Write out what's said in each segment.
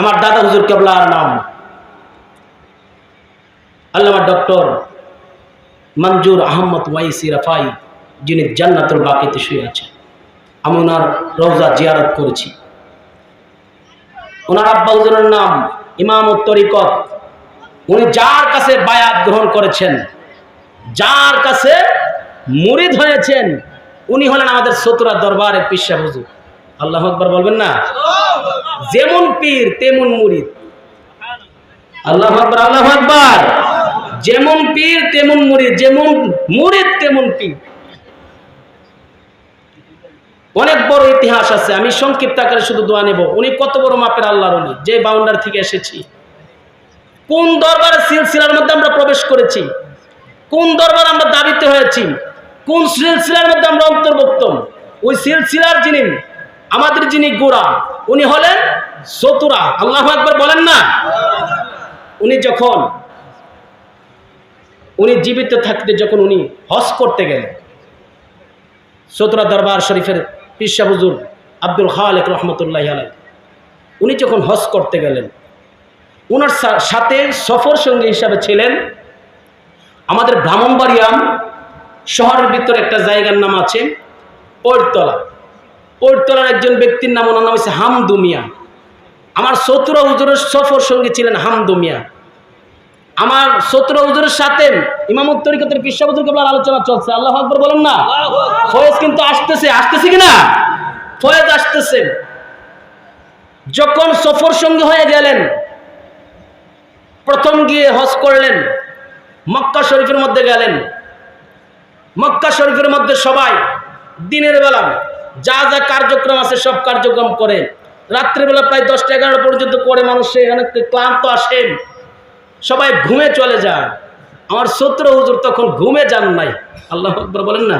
আমার দাদা হুজুর কেবলার নাম। আল্লামা ডক্টর মঞ্জুর আহমদ ওয়াইসি রাফাই, যিনি জান্নাতুল বাকিতে শুয়ে আছেন। আমি ওনার রওজা জিয়ারত করেছি। ওনার আব্বা হুজুরের নাম ইমাম তরিকত। উনি যার কাছে বায়াত গ্রহণ করেছেন, যার কাছে মুরিদ হয়েছেন, উনি হলেন আমাদের সতুরা দরবারের পিসা হুজুর। আল্লাহ আকবর বলবেন না? যেমন পীর, তেমন মুরিদ। আল্লাহ আকবর আল্লাহ আকবর। যেমন পীর, তেমন মুরিদ। যেমন মুরিদ, তেমন পীর। অনেক বড় ইতিহাস আছে, আমি সংক্ষিপ্ত আকারে শুধু দোয়া নেব। উনি কত বড় মাপের আল্লাহর উনি যে বাউন্ডার থেকে এসেছি। কোন দরবারের সিলসিলার মধ্যে আমরা প্রবেশ করেছি? কোন দরবার আমরা দাবিতে হয়েছি? কোন সিলসিলার মধ্যে আমরা অন্তর্ভুক্ত? ওই সিলসিলার যিনি আমাদের যিনি গোড়া উনি হলেন সতুরা আল্লাহ একবার বলেন না? উনি যখন, উনি জীবিত থাকতে যখন উনি হজ করতে গেলেন সতুরা দরবার শরীফের পিসা হুজুর আব্দুল খালেক রহমতুল্লাহ আলাই উনি যখন হজ করতে গেলেন ওনার সাথে সফর সঙ্গী হিসাবে ছিলেন আমাদের ব্রাহ্মণবাড়িয়াম শহরের ভিতরে একটা জায়গার নাম আছে পৈরতলা। পৈরতলার একজন ব্যক্তির নাম ওনার নাম হচ্ছে হামদুমিয়া আমার সতুরা হুজুরের সফর সঙ্গী ছিলেন হামদুমিয়া আমার সতুরা হুজুরের সাথে ইমামত তরিকতের হুজুর কেবলার আলোচনা চলছে। আল্লাহ আকবর বলেন না? ফয়েজ কিন্তু আসতেছে আসতেছে কিনা? ফয়েজ আসতেছে। যখন সফর সঙ্গী হয়ে গেলেন প্রথম গিয়ে হজ করলেন মক্কা শরীফের মধ্যে গেলেন। মক্কা শরীফের মধ্যে সবাই দিনের বেলা যা যা কার্যক্রম আছে, সব কার্যক্রম করে। রাত্রিবেলা প্রায় দশটা এগারোটা পর্যন্ত করে মানুষে অনেক ক্লান্ত আসেন সবাই ঘুমে চলে যায়। আমার সত্র হুজুর তখন ঘুমে যান নাই। আল্লাহ আকবর বলেন না।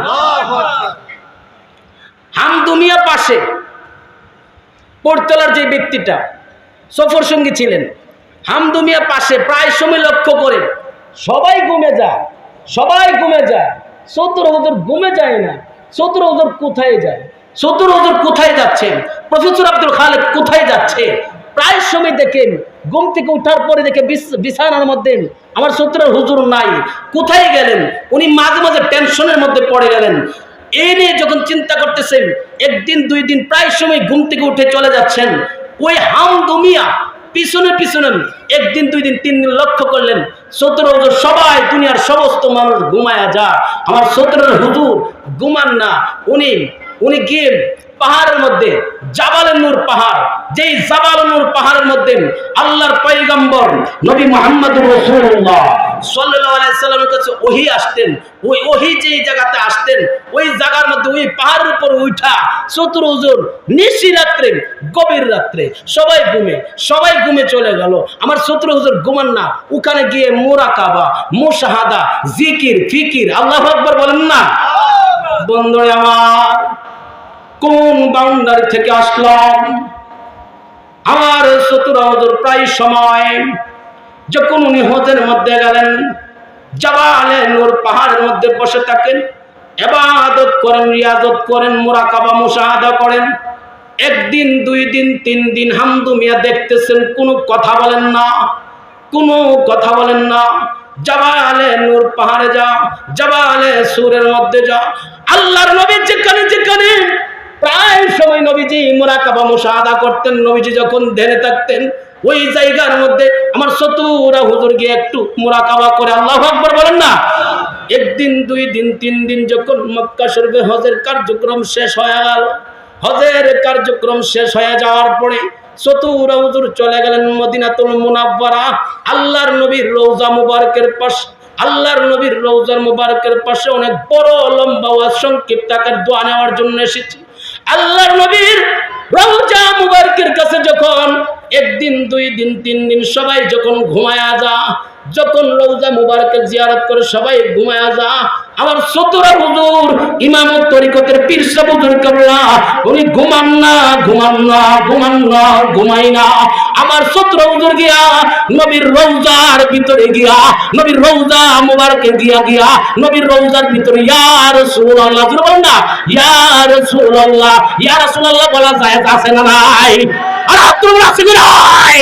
হামদুমিয়া পাশে। পড়তলার যে ব্যক্তিটা, সফর সঙ্গী ছিলেন। হামদুমিয়া পাশে, প্রায় সময় লক্ষ্য করে। সবাই ঘুমে যায়। সবাই ঘুমে যায়। সত্তর হুজুর ঘুমে যায় না। সত্তর হুজুর কোথায় যায়? সত্তর হুজুর কোথায় যাচ্ছেন? প্রফেসর আব্দুল খালেদ কোথায় যাচ্ছে? প্রায় সময় দেখেন, ঘুম থেকে উঠার পরে দেখে বিছ- বিছানার মধ্যে আমার সত্তরের হুজুর নাই। কোথায় গেলেন? উনি মাঝে মাঝে টেনশনের মধ্যে পড়ে গেলেন। এই নিয়ে যখন চিন্তা করতেছেন, একদিন, দুই দিন প্রায় সময় ঘুম থেকে উঠে চলে যাচ্ছেন। ওই হাম দুমিয়া পিছনে পিছনে একদিন, দুই দিন, তিন দিন লক্ষ্য করলেন সতেরো হুজুর সবাই, দুনিয়ার সমস্ত মানুষ ঘুমায়া যা। আমার সতেরোর হুজুর ঘুমান না। উনি উনি গিয়ে পাহাড়ের মধ্যে জাবালনুর পাহাড়, যেই জাবালনুর পাহাড়ের মধ্যে আল্লাহর পয়গম্বর নবী মোহাম্মদ রসুল্লাহ সাল্লামের কাছে ওহি আসতেন। ওই ওহি যেই জায়গাতে আসতেন, ওই জায়গার মধ্যে ওই পাহাড়ের উপর উঠা নিশি রাত্রে, গভীর রাত্রে সবাই ঘুমে সবাই ঘুমে চলে গেল। আমার হুজুর ঘুমান না। ওখানে গিয়ে মোরা কাবা মোশাহাদা জিকির, ফিকির, আল্লাহ আকবর বলেন না? বন্ধুরে আমার, কোন বাউন্ডারি থেকে আসলাম? আমার চতুরা হুজুর প্রায় সময় যখন উনি হজের মধ্যে গেলেন জাবালে নূর পাহাড়ের মধ্যে বসে থাকেন, এবাদত করেন, রিয়াজত করেন, মোরাকাবা, মুশাহাদা করেন। একদিন, দুই দিন, তিন দিন, হামদু মিয়া দেখতেছেন, কোনো কথা বলেন না, কোনো কথা বলেন না। জাবালে নূর পাহাড়ে যা, জাবালে সুরের মধ্যে যা। আল্লাহর নবী যেখানে যেখানে। প্রায় সময় নবীজি মোরাকাবা, মুশাহাদা করতেন। নবীজি যখন ধ্যানে থাকতেন ওই জায়গার মধ্যে আমার সতুরা হুজুর গিয়ে একটু মোরাকাবা করে আল্লাহ আকবর বলেন না? একদিন, দুই দিন, তিন দিন যখন মক্কা শরীফে হজের কার্যক্রম শেষ হয়ে গেল হজের কার্যক্রম শেষ হয়ে যাওয়ার পরে চতুরা হুজুর চলে গেলেন মদিনাতুল মুনাব্বারা আল্লাহর নবীর রৌজা মুবারকের পাশ, আল্লাহর নবীর রৌজার মুবারকের পাশে অনেক বড়, লম্বা ওয়াজ সংক্ষিপ্ত আকার দোয়া নেওয়ার জন্য এসেছি। আল্লাহর নবীর রৌজা মুবারকের কাছে যখন একদিন, দুই দিন, তিন দিন সবাই যখন ঘুমায়া যা, যখন রৌজা মুবারকের জিয়ারত করে সবাই ঘুমায়া যা, আমার সতরা হুজুর, ইমামত তরিকতের পীরসা হুজুর কাবলা, উনি ঘুমান না ঘুমান না ঘুমান না, ঘুমাই না। আমার সতরা হুজুর গিয়া, নবীর রৌজার ভিতরে গিয়া, নবীর রৌজা মুবারকে গিয়া গিয়া, নবীর রৌজার ভিতরে, ইয়া রাসূলুল্লাহ বলেন না, ইয়া রাসূলুল্লাহ ইয়া রাসূলুল্লাহ বলা যায়, আছে না নাই? আর তোমরা আছে কি নাই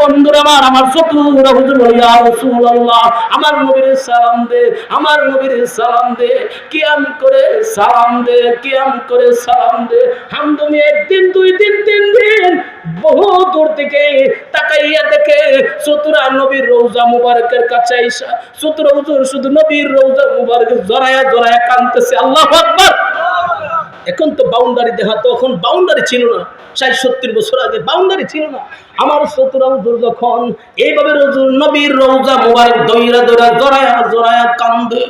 বন্ধুরা আমার আমার চতুরা হুজুর রাসূলুল্লাহ, আমার নবীর সালাম দে, আমার নবীর সালাম দে, কিয়াম করে সালাম দে, কিয়াম করে সালাম দে। হামদুমি একদিন, দুই দিন, তিন দিন বহু দূর থেকে তাকাইয়া দেখে, চতুরা নবীর রৌজা মুবারকের কাছে আইসা, চতুরা হুজুর শুধু নবীর রৌজা মুবারক জড়ায়া জড়ায়া কানতেছে আল্লাহু আকবার। এখন তো বাউন্ডারি দেখা, তখন বাউন্ডারি ছিল না। ষাট সত্তর বছর আগে বাউন্ডারি ছিল না। আমার সতুরা হুজুর যখন এইভাবে রজুর নবীর রৌজা মুবারক দইরা দইরা জড়ায়া জড়ায়া কান্দে।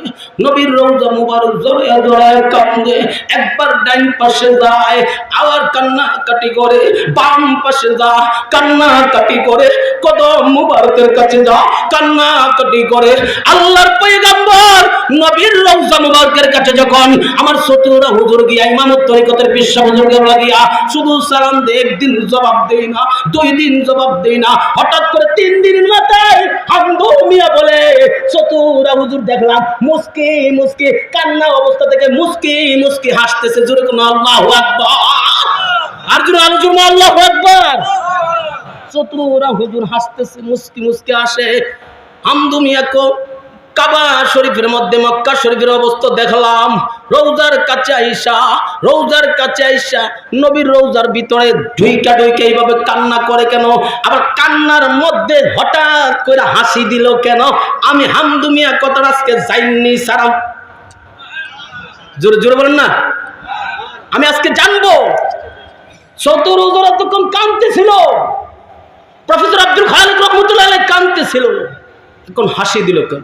নবীর রৌজা মুবারক জড়ায়া জড়ায়া কান্দে। একবার ডাইন পাশে যায়, আবার কান্না কাটি করে, বাম পাশে যা কান্না কাটি করে, কদম মুবারকের কাছে যা কান্না কাটি করে। আল্লাহর পয়গাম্বর নবীর রৌজা মুবারকের কাছে যখন আমার শত্রুরা হুজুর গিয়া ইমামত তরিকতের বিশ্ব হুজুরকে লাগিয়া শুধু সালাম দে, একদিন জবাব দেই না, দুই দিন জবাব দেই না। হঠাৎ করে তিন দিন মাথায় হামদু মিয়া বলে, চতুরা হুজুর দেখলাম মুস্কি মুস্কি, কান্না অবস্থা থেকে মুস্কি মুস্কি হাসতেছে, জোরে কোনো আল্লাহু আর জোরে আলোচনা আল্লাহু আকবার। চতুরা হুজুর হাসতেছে, মুস্কি মুস্কি আসে হামদু মিয়াকে কাবা শরীফের মধ্যে, মক্কা শরীফের অবস্থা দেখলাম। রৌজার কাছে আইসা, রৌজার কাছে আইসা, নবীর রৌজার ভিতরে ঢুইকা ঢুইকা এইভাবে কান্না করে কেন? আবার কান্নার মধ্যে হঠাৎ করে হাসি দিল কেন? আমি হামদু মিয়া কথাটা আজকে যাইনি সারাম জোরে জোরে বলেন না। আমি আজকে জানব। চতুর রোজারা তখন কাঁদতেছিল। প্রফেসর আব্দুল খালিক রহমতুল্লাহ কাঁদতেছিল। এখন হাসি দিল কেন?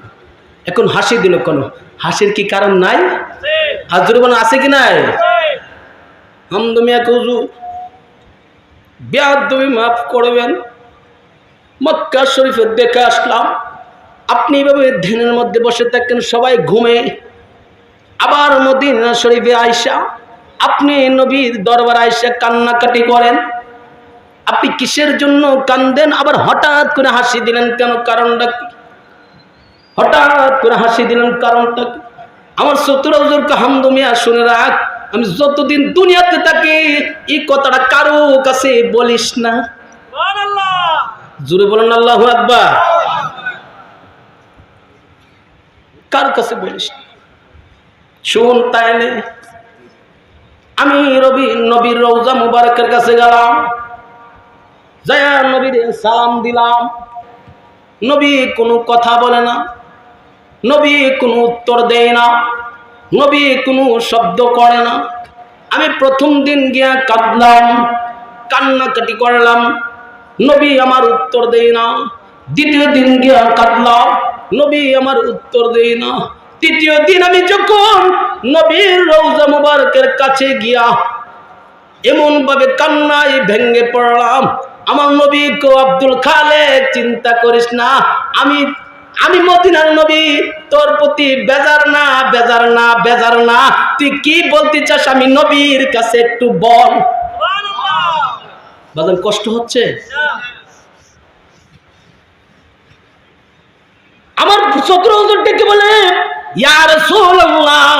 এখন হাসি দিল কেন? হাসির কি কারণ নাই? হাজুর বান আছে কি নাই? হামদমিয়া কজু বেয়াদবি মাফ করবেন। মক্কা শরীফের দেখে আসলাম, আপনি এভাবে ধ্যানের মধ্যে বসে থাকেন, সবাই ঘুমে। আবার মদিনা শরীফে আয়সা আপনি নবীর দরবার আয়সা কান্নাকাটি করেন। আপনি কিসের জন্য কান্দেন? আবার হঠাৎ করে হাসি দিলেন কেন? কারণটা কি? হঠাৎ করে হাসি দিলেন কারণটা আমার সত্তর হজুরকে হামদমিয়া শুনে রাখ আমি যতদিন দুনিয়াতে থাকি, এই কথাটা কারও কাছে বলিস না। জুড়ে বলেন আল্লাহ আকবার। কার কাছে বলিস শুন তাইলে, আমি রবি নবীর রৌজা মুবারকের কাছে গেলাম। জয়া নবীর সালাম দিলাম। নবী কোনো কথা বলে না। নবী কোনো উত্তর দেয় না, নবী কোনো শব্দ করে না। আমি প্রথম দিন গিয়া কাঁদলাম, কান্নাকাটি করলাম, নবী আমার উত্তর দেয় না। দ্বিতীয় দিন গিয়া কাঁদলাম, নবী আমার উত্তর দেয় না। তৃতীয় দিন আমি যখন নবীর রৌজা মুবারকের কাছে গিয়া এমন ভাবে কান্নায় ভেঙ্গে পড়লাম, আমার নবী কো আব্দুল খালে চিন্তা করিস না, আমি আমি মদিনার নবী, তোর প্রতি বেজার না বেজার না বেজার না। তুই কি বলতে চাস আমি নবীর কাছে একটু বল। বাজান, কষ্ট হচ্ছে? আমার সতেরো হাজার ডেকে বলে, ইয়া রাসূলুল্লাহ,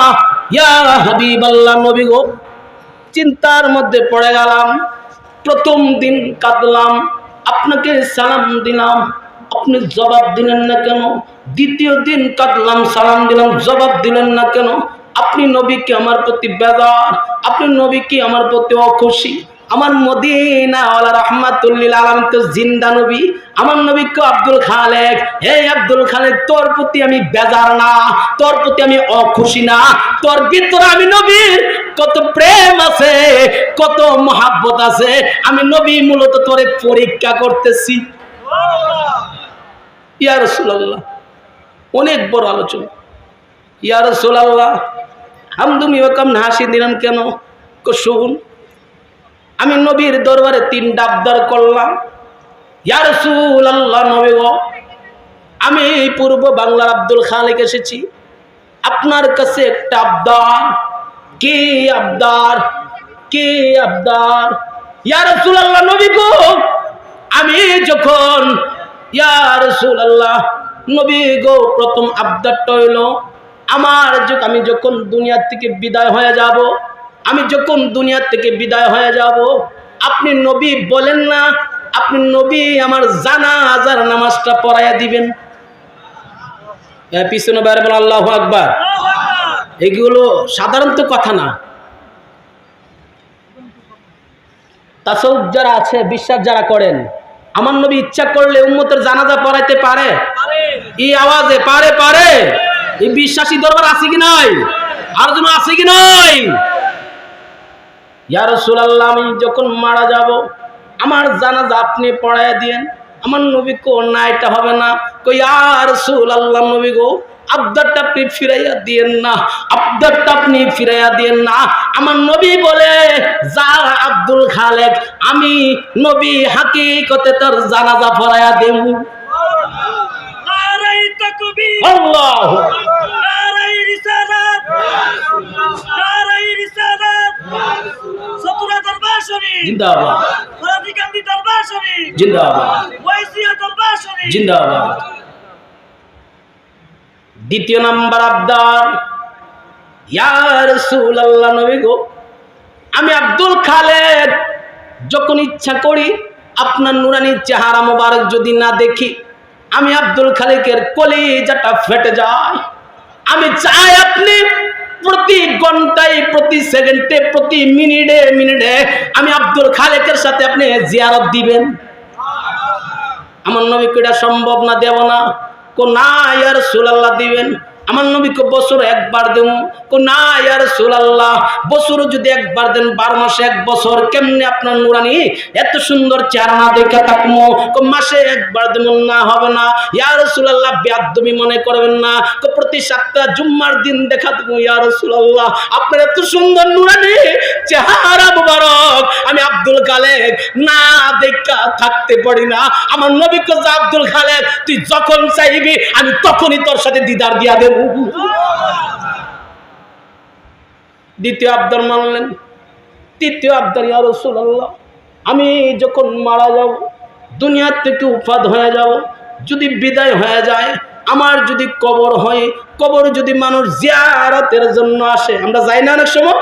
ইয়া হাবিবাল্লাহ নবী গো, চিন্তার মধ্যে পড়ে গেলাম। প্রথম দিন কাঁদলাম, আপনাকে সালাম দিলাম। আপনি জবাব দিলেন না কেন? দ্বিতীয় দিন কাঁদলাম সালাম দিলাম, জবাব দিলেন না কেন? আপনি নবী নবীকে আমার প্রতি বেদার আপনি নবীকে আমার প্রতি অখুশি? আমার মদিনা রহমাতুল্লিল আলম তো জিন্দা নবী। আমার নবী কো আব্দুল খালেক? হে আব্দুল খালেক, তোর প্রতি আমি বেজার না, তোর প্রতি আমি অখুশি না, তোর ভিতরে আমি নবীর কত প্রেম আছে, কত মহাব্বত আছে। আমি নবী মূলত তোরে পরীক্ষা করতেছি। ইয়া রসুল্লাহ অনেক বড় আলোচনা। ইয়া রসুল্লাহ হামদুমি ওকাম হাসি দিলেন কেন? শুন। আমি নবীর দরবারে তিন ডাবদার করলাম। ইয়া রসুল আল্লাহ নবী গো, আমি পূর্ব বাংলার আব্দুল খালেক এসেছি। আপনার কাছে একটা আবদার। কে আবদার? কে আবদার? ইয়া রসুল আল্লাহ নবী গো, আমি যখন ইয়া আল্লাহ নবী গো, প্রথম আবদারটা হইল, আমার আমি যখন দুনিয়ার থেকে বিদায় হয়ে যাব, আমি যখন দুনিয়ার থেকে বিদায় হয়ে যাব, আপনি নবী বলেন না, আপনি নবী আমার জানা হাজার নামাজটা পড়াইয়া দিবেন। পিছনে বাইরে বলেন, আল্লাহ আকবার। এগুলো সাধারণত কথা না। তাসৌফ যারা আছে, বিশ্বাস যারা করেন আমার নবী ইচ্ছা করলে উম্মতের জানাজা পড়াইতে পারে। এই আওয়াজে পারে পারে। এই বিশ্বাসী দরবার আছে কি নাই? আর যেন আছে কি নাই? ইয়া রাসূলুল্লাহ, আমি যখন মারা যাব, আমার জানাজা আপনি পড়ায় দিয়েন। আমার নবী কো না, এটা হবে না। কই ইয়া রাসূলুল্লাহ, নবী গো আবদারটা আপনি ফিরাইয়া দিয়েন না আবদারটা আপনি ফিরাইয়া দিয়েন না। আমার নবী বলে যা আব্দুল খালেক আমি নবী হাকিকতে তোর জানাজা পড়াইয়া দেব আল্লাহ জিন্দাবাদ। জিন্দাবাদ। জিন্দাবাদ। দ্বিতীয় নাম্বার আবদার ইয়ার রাসূলুল্লাহ নবী গো, আমি আব্দুল খালেদ, যখন ইচ্ছা করি আপনার নুরানি চেহারা মোবারক যদি না দেখি, আমি আব্দুল খালেকের কলিজাটা ফেটে যায়। আমি চাই আপনি প্রতি ঘন্টায়, প্রতি সেকেন্ডে, প্রতি মিনিটে মিনিটে আমি আব্দুল খালেকের সাথে আপনি জিয়ারত দিবেন। আমার নবীকে এটা সম্ভব না, দেব না। সুলাল্লাহ দিবেন। আমার নবীকে বছর একবার সুলাল্লাহ বছর যদি একবার দেন, বারো মাসে এক বছর, কেমনে আপনার নুরানি? এত সুন্দর চেহারা দেখে থাকব। কো, মাসে একবার দেব, না হবে না। ইয়ার সুলাল্লাহ বেয়াদমি মনে করবেন না। কো, প্রতি সাতটা জুম্মার দিন দেখা দেবো ইয়ার সুলাল্লাহ আপনার এত সুন্দর নুরানি, চেহারা খালেক না দেখা থাকতে পারি না। আমার আব্দুল তুই যখন চাইবি, আমি তখনই তোর সাথে দিদার দিয়া দেব। দ্বিতীয় মানলেন। তৃতীয় আমি যখন মারা যাব দুনিয়ার থেকে উপাদ হয়ে যাব, যদি বিদায় হয়ে যায়, আমার যদি কবর হয়, কবর যদি মানুষ জিয়ারতের জন্য আসে, আমরা যাই না অনেক সময়?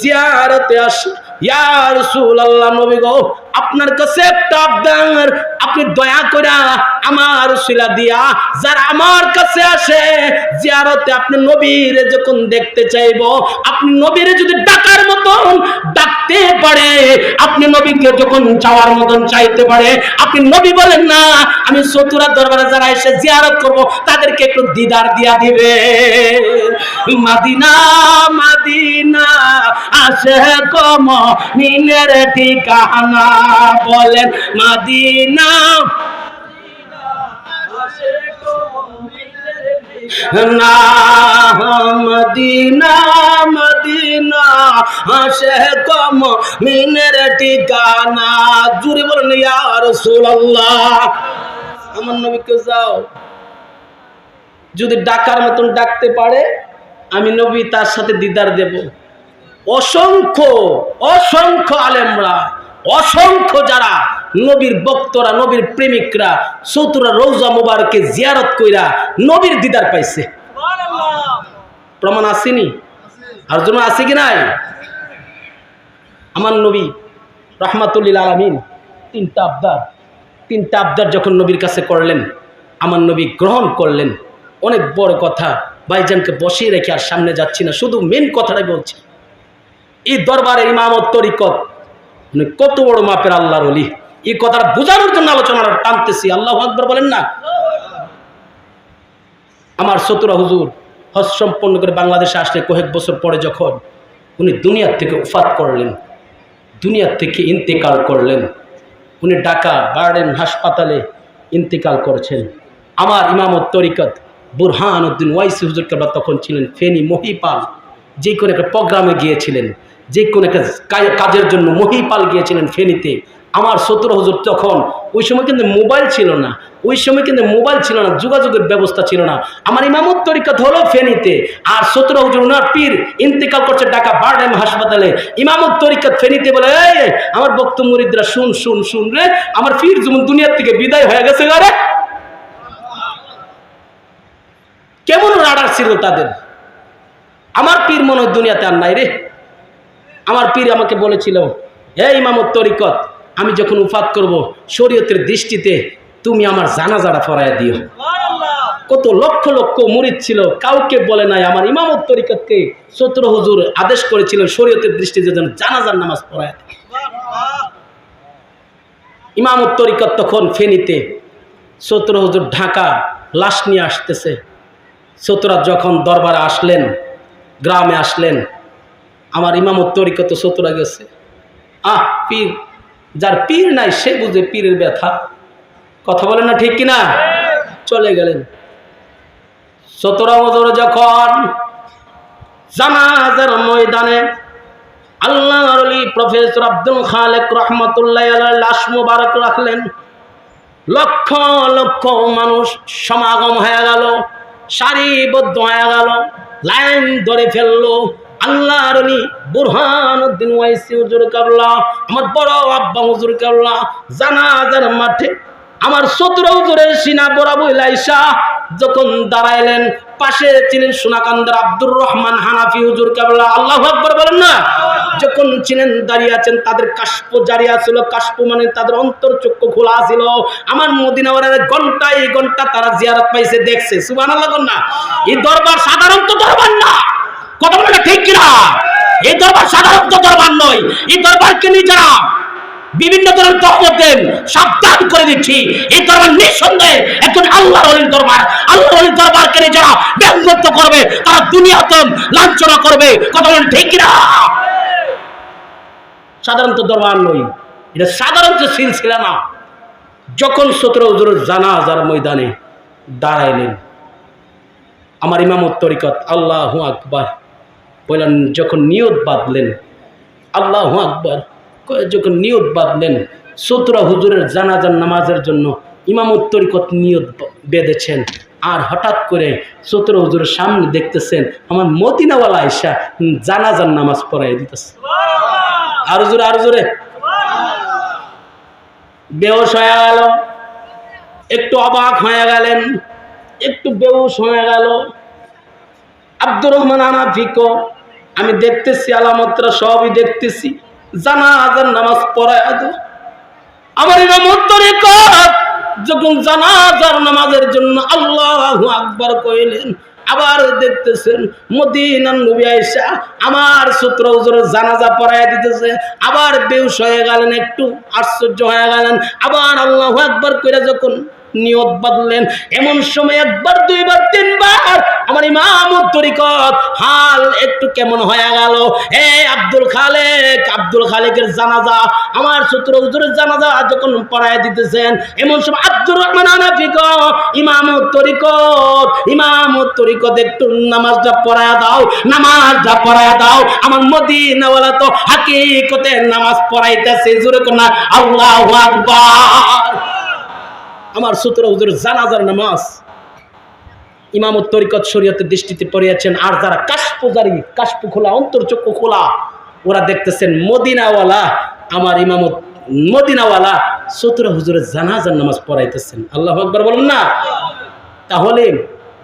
জিয়ারতে আসে। ইয়া আল্লাহ নবী গো আপনার কাছে একটা আবদার আপনি দয়া করে আমার শিলা দিয়া, যারা আমার কাছে আসে, জিয়ারতে আপনি নবীর যখন দেখতে চাইব, আপনি নবীর যদি ডাকার মতন ডাকতে পারে, আপনি নবীকে যখন চাওয়ার মতন চাইতে পারে, আপনি নবী বলেন, না, আমি সতুরা দরবারে যারা এসে জিয়ারত করব, তাদেরকে একটু দিদার দিয়া দিবে। মাদিনা মাদিনা, আসে কম নিনের ঠিকানা। বলেন, মাদিনা। Medina Medina. কম মিনের ঠিকানা। জুড়ে বলেন রাসূলুল্লাহ। আমার নবীকে যাও। যদি ডাকার মতন ডাকতে পারে, আমি নবী তার সাথে দিদার দেব। অসংখ্য অসংখ্য আলেমরা। অসংখ্য যারা নবীর বক্তরা নবীর প্রেমিকরা সৌতুরা রৌজা মুবারকে জিয়ারত কইরা নবীর দিদার পাইছে। প্রমাণ আসেনি? আর জন্য আছে কি নাই? আমার নবী রহমাতুল্লিল আলমিন তিনটা আবদার তিনটা আবদার যখন নবীর কাছে করলেন, আমার নবী গ্রহণ করলেন। অনেক বড় কথা, ভাইজানকে বসিয়ে রেখে আর সামনে যাচ্ছি না, শুধু মেন কথাটাই বলছি। এই দরবারে ইমামত তরিকত মানে কত বড় মাপের আল্লাহর অলি এই কথাটা বোঝানোর জন্য আলোচনাটা টানতেছি। আল্লাহ আকবর বলেন না? আমার সতুরা হুজুর, হজ সম্পন্ন করে বাংলাদেশে আসলে কয়েক বছর পরে যখন উনি দুনিয়ার থেকে উফাত করলেন, দুনিয়ার থেকে ইন্তেকাল করলেন, উনি ঢাকা গার্ডেন হাসপাতালে ইন্তেকাল করেছেন। আমার ইমামত তরিকত বুরহান উদ্দিন ওয়াইসি হুজুর কেবলা তখন ছিলেন ফেনী মহিপাল যে কোনো একটা প্রোগ্রামে গিয়েছিলেন। যে কোনো একটা কাজের জন্য মহিপাল গিয়েছিলেন ফেনীতে। আমার সতেরো হুজুর তখন, ওই সময় কিন্তু মোবাইল ছিল না। ওই সময় কিন্তু মোবাইল ছিল না, যোগাযোগের ব্যবস্থা ছিল না। আমার ইমামত তরিকত হলো ফেনীতে। আর সতেরো হুজুর ওনার পীর ইন্তেকাল করছে ঢাকা বারডেম হাসপাতালে। ইমামত তরিকত ফেনীতে বলে, এই, আমার বক্ত মুরিদরা, শুন শুন শুন রে। আমার পীর যেমন দুনিয়ার থেকে বিদায় হয়ে গেছে ঘরে কেমন রাডার ছিল তাদের? আমার পীর মনে হয় দুনিয়াতে আর নাই রে। আমার পীর আমাকে বলেছিল হে ইমামত তরিকত আমি যখন উফাত করব শরীয়তের দৃষ্টিতে তুমি আমার জানাজারা ফরায় দিও। কত লক্ষ লক্ষ মুরিদ ছিল কাউকে বলে নাই আমার ইমামত তরিকতকে সত্র হুজুর আদেশ করেছিলেন শরীয়তের দৃষ্টিতে যেন জানাজার নামাজ পড়ায়। ইমামত তরিকত তখন ফেনীতে সত্র হুজুর ঢাকা লাশ নিয়ে আসতেছে। সতরা যখন দরবারে আসলেন গ্রামে আসলেন আমার ইমামত তরিকত সতরা গেছে আহ, পীর, যার পীর নাই, সে বুঝে পীরের ব্যথা। কথা বলে না ঠিক কিনা? চলে গেলেন। সতরা হুজুর যখন জানাজার ময়দানে আল্লাহ আলী প্রফেসর আব্দুল খালেক রহমতুল্লাহ লাশ মুবারক রাখলেন, লক্ষ লক্ষ মানুষ সমাগম হয়ে গেল, সারিবদ্ধ হয়ে গেল, লাইন ধরে ফেলল আল্লাহ আলী বুরহান উদ্দিন ওয়াইসি হুজুর কাবলা, আমার বড় আব্বা হুজুর কাবলা, জানাজার মাঠে আমার সতেরো হুজুরের সিনা বরাবই লাইসা যখন দাঁড়াইলেন, পাশে ছিলেন সোনাকান্দার আব্দুর রহমান হানাফি হুজুর কাবলা। আল্লাহ আকবর বলেন না? যখন ছিলেন, দাঁড়িয়ে আছেন, তাদের কাশ্প জারি আছিল। কাশ্প মানে তাদের অন্তর চক্ষু খোলা ছিল আমার মদিনাওয়ারের ঘণ্টা এই ঘণ্টা তারা জিয়ারত পাইছে, দেখছে। সুবান না? এই দরবার সাধারণত দরবার না। কথা বলে ঠিক কিনা? এই দরবার সাধারণত দরবার নয়, এই দরবারকে নিয়ে যারা বিভিন্ন ধরনের তহমত দেন, সাবধান করে দিচ্ছি। এই দরবার নিঃসন্দেহে একজন আল্লাহ অলির দরবার। আল্লাহ অলির দরবারকে যারা ব্যঙ্গত্ব করবে, তারা দুনিয়াতম লাঞ্ছনা করবে। কথা বলেন ঠিক কিনা? সাধারণত দরবার নই এটা সাধারণত সিলসিলা না। যখন সতেরো হুজুরের জানাজার ময়দানে দাঁড়াইলেন, আমার ইমামত তরিকত আল্লাহ আকবার বললেন যখন নিয়ত বাঁধলেন আল্লাহ আকবর যখন নিয়ত বাঁধলেন সতেরো হুজুরের জানাজার নামাজের জন্য ইমামত তরিকত নিয়ত বেঁধেছেন আর হঠাৎ করে সতেরো হুজুরের সামনে দেখতেছেন আমার মদিনাওয়ালা আয়সা জানাজার নামাজ পড়াই দিতেছে। আরও জোরে আরও জোরে। বেহস হয়ে গেল। একটু অবাক হয়ে গেলেন একটু বেহুশ হয়ে গেল। আব্দুর রহমান আনাফিকো আমি দেখতেছি, আলামতরা সবই দেখতেছি। জানা আজান নামাজ পড়ায় দো আমার তরিকত যখন জানাজার নামাজের জন্য আল্লাহু আকবার কইলেন, আবার দেখতেছেন মদিনার নবী আয়েশা আমার সূত্র হুজুরের জানাজা পড়ায় দিতেছে, আবার বেউস হয়ে গেলেন, একটু আশ্চর্য হয়ে গেলেন, আবার আল্লাহু আকবার কইরা যখন নিয়ত বাঁধলেন। এমন সময় একবার, দুইবার, তিনবার আমার ইমাম তরিকত হাল একটু কেমন হয়ে গেল। এ আব্দুল খালেক, আব্দুল খালেকের জানাজা, আমার সূত্র হুজুরের জানাজা যখন পড়ায় দিতেছেন, এমন সময় আব্দুর রহমান আনাফিক ইমাম তরিকত ইমাম তরিকত একটু নামাজটা পড়ায় দাও, নামাজটা পড়ায় দাও। আমার মদিনাওয়ালা তো হাকিকতে নামাজ পড়াইতেছে, জোরে কোনা আল্লাহু আকবার। আমার সূত্র হুজুর জানাজার নামাজ ইমামত তরিকত শরীয়তের দৃষ্টিতে পড়িয়াছেন, আর যারা কাশপুজারি কাশপু খোলা অন্তর্চক্ষু খোলা, ওরা দেখতেছেন মদিনাওয়ালা, আমার ইমামত মদিনাওয়ালা সূত্র হুজুরের জানাজার নামাজ পড়াইতেছেন। আল্লাহ আকবার বলুন না? তাহলে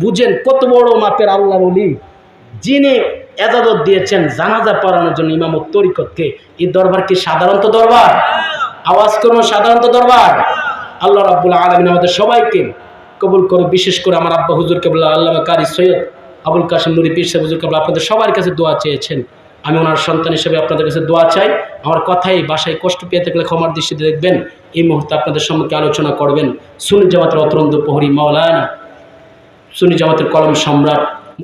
বুঝেন কত বড় মাপের আল্লাহর অলি যিনি এজাজত দিয়েছেন জানাজা পড়ানোর জন্য ইমামত তরিকতকে। এই দরবার কি সাধারণত দরবার? আওয়াজ করুন, সাধারণত দরবার। আল্লাহ রাব্বুল আলমিন আমাদের সবাইকে কবুল করে বিশেষ করে আমার আব্বা হুজুর কেবলা আল্লাহ কারি সৈয়দ আবুল কাসিম নুরি পীর সাহেব হুজুর কেবলা আপনাদের সবার কাছে দোয়া চেয়েছেন। আমি ওনার সন্তান হিসেবে আপনাদের কাছে দোয়া চাই। আমার কথাই বাসায় কষ্ট পেয়ে থাকলে ক্ষমার দৃষ্টিতে দেখবেন। এই মুহূর্তে আপনাদের সম্মুখে আলোচনা করবেন। সুনি জামাতের অতরন্ত প্রহরী মাওলানা সুনি জামাতের কলম সম্রাট